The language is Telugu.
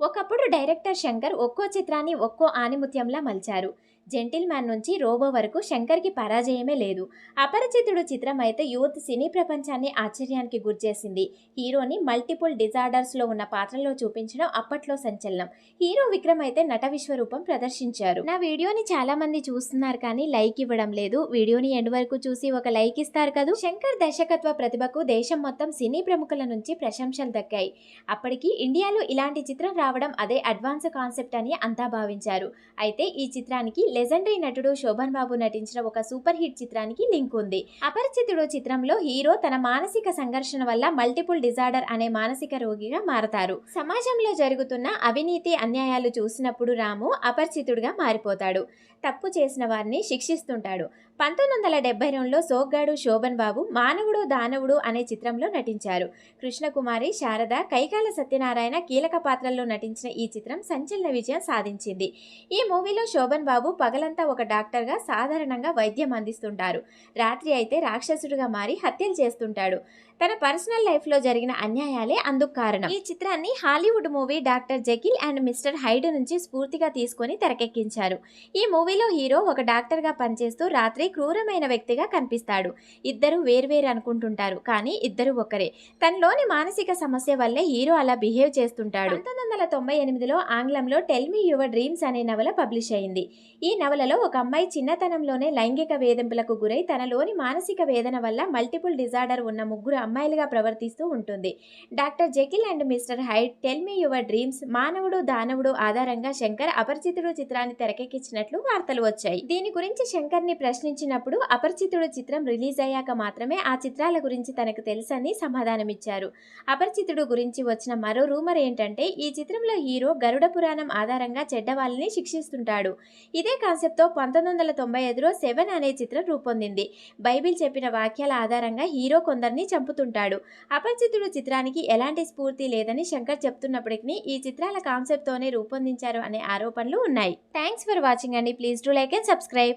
ఒకప్పుడు డైరెక్టర్ శంకర్ ఒక్కో చిత్రాన్ని ఒక్కో ఆనిముత్యంలా మలిచారు. జెంటిల్మ్యాన్ నుంచి రోబో వరకు శంకర్కి పరాజయమే లేదు. అపరిచితుడు చిత్రం అయితే యూత్ సినీ ప్రపంచాన్ని ఆశ్చర్యానికి గురిచేసింది హీరోని మల్టిపుల్ డిజార్డర్స్లో ఉన్న పాత్రలో చూపించడం అప్పట్లో సంచలనం. హీరో విక్రమ్ అయితే నట విశ్వరూపం ప్రదర్శించారు. నా వీడియోని చాలా మంది చూస్తున్నారు కానీ లైక్ ఇవ్వడం లేదు. వీడియోని ఎండ్ వరకు చూసి ఒక లైక్ ఇస్తారు కదా? శంకర్ దర్శకత్వ ప్రతిభకు దేశం మొత్తం సినీ ప్రముఖుల నుంచి ప్రశంసలు దక్కాయి. అప్పటికి ఇండియాలో ఇలాంటి చిత్రం రావడం అదే అడ్వాన్స్ కాన్సెప్ట్ అని అంతా భావించారు. అయితే ఈ చిత్రానికి లెజెండరీ నటుడు శోభన్ బాబు నటించిన ఒక సూపర్ హిట్ చిత్రానికి లింక్ ఉంది. అపరిచితుడు చిత్రంలో హీరో తన మానసిక సంఘర్షణ వల్ల మల్టిపుల్ డిజార్డర్ అనే మానసిక రోగిగా మారతారు. సమాజంలో జరుగుతున్న అవినీతి అన్యాయాలు చూసినప్పుడు రాము అపరిచితుడిగా మారిపోతాడు. తప్పు చేసిన వారిని శిక్షిస్తుంటాడు. పంతొమ్మిది వందల డెబ్బై రెండులో సోగ్గాడు శోభన్ బాబు మానవుడు దానవుడు అనే చిత్రంలో నటించారు. కృష్ణకుమారి శారద కైకాల సత్యనారాయణ కీలక పాత్రల్లో నటించిన ఈ చిత్రం సంచలన విజయం సాధించింది. ఈ మూవీలో శోభన్ బాబు పగలంతా ఒక డాక్టర్గా సాధారణంగా వైద్యం అందిస్తుంటారు. రాత్రి అయితే రాక్షసుడిగా మారి హత్యలు చేస్తుంటాడు. తన పర్సనల్ లైఫ్లో జరిగిన అన్యాయాలే అందుకు కారణం. ఈ చిత్రాన్ని Hollywood movie doctor Jekyll and Mister Hyde నుంచి స్ఫూర్తిగా తీసుకొని తెరకెక్కించారు. ఈ మూవీలో హీరో ఒక డాక్టర్గా పనిచేస్తూ రాత్రి క్రూరమైన వ్యక్తిగా కనిపిస్తాడు. ఇద్దరు వేర్వేరు అనుకుంటుంటారు కానీ ఇద్దరు ఒకరే. తనలోని మానసిక సమస్య వల్లే హీరో అలా బిహేవ్ చేస్తుంటాడు. పంతొమ్మిది వందల తొంభై ఎనిమిదిలో ఆంగ్లంలో టెల్ మీ యువర్ డ్రీమ్స్ అనే నవల పబ్లిష్ అయింది. ఈ నవలలో ఒక అమ్మాయి చిన్నతనంలోనే లైంగిక వేధింపులకు గురై తనలోని మానసిక వేదన వల్ల మల్టిపుల్ డిజార్డర్ ఉన్న ముగ్గురు అమ్మాయిలుగా ప్రవర్తిస్తూ ఉంటుంది. Doctor Jekyll and Mister Hyde tell me your dreams మానవుడు దానవుడు ఆధారంగా శంకర్ అపరిచితుడు చిత్రాన్ని తెరకెక్కించినట్లు వార్తలు వచ్చాయి. దీని గురించి శంకర్ని ప్రశ్నించినప్పుడు అపరిచితుడు చిత్రం రిలీజ్ అయ్యాక మాత్రమే ఆ చిత్రాల గురించి తనకు తెలుసని సమాధానమిచ్చారు. అపరిచితుడు గురించి వచ్చిన మరో రూమర్ ఏంటంటే ఈ చిత్రంలో హీరో గరుడ పురాణం ఆధారంగా చెడ్డవాళ్ళని శిక్షిస్తుంటాడు. ఇదే కాన్సెప్ట్తో పంతొమ్మిది వందల తొంభై ఐదులో సెవెన్ అనే చిత్రం రూపొందింది. బైబిల్ చెప్పిన వాక్యాల ఆధారంగా హీరో కొందరిని చంపుతుంటాడు. అపరిచితుడు చిత్రానికి ఎలాంటి స్ఫూర్తి లేదని శంకర్ చెప్తున్నప్పటికీ ఈ చిత్రాల కాన్సెప్ట్తోనే రూపొందించారు అనే ఆరోపణలు ఉన్నాయి. థ్యాంక్స్ ఫర్ వాచింగ్ అండి. Please do like and subscribe.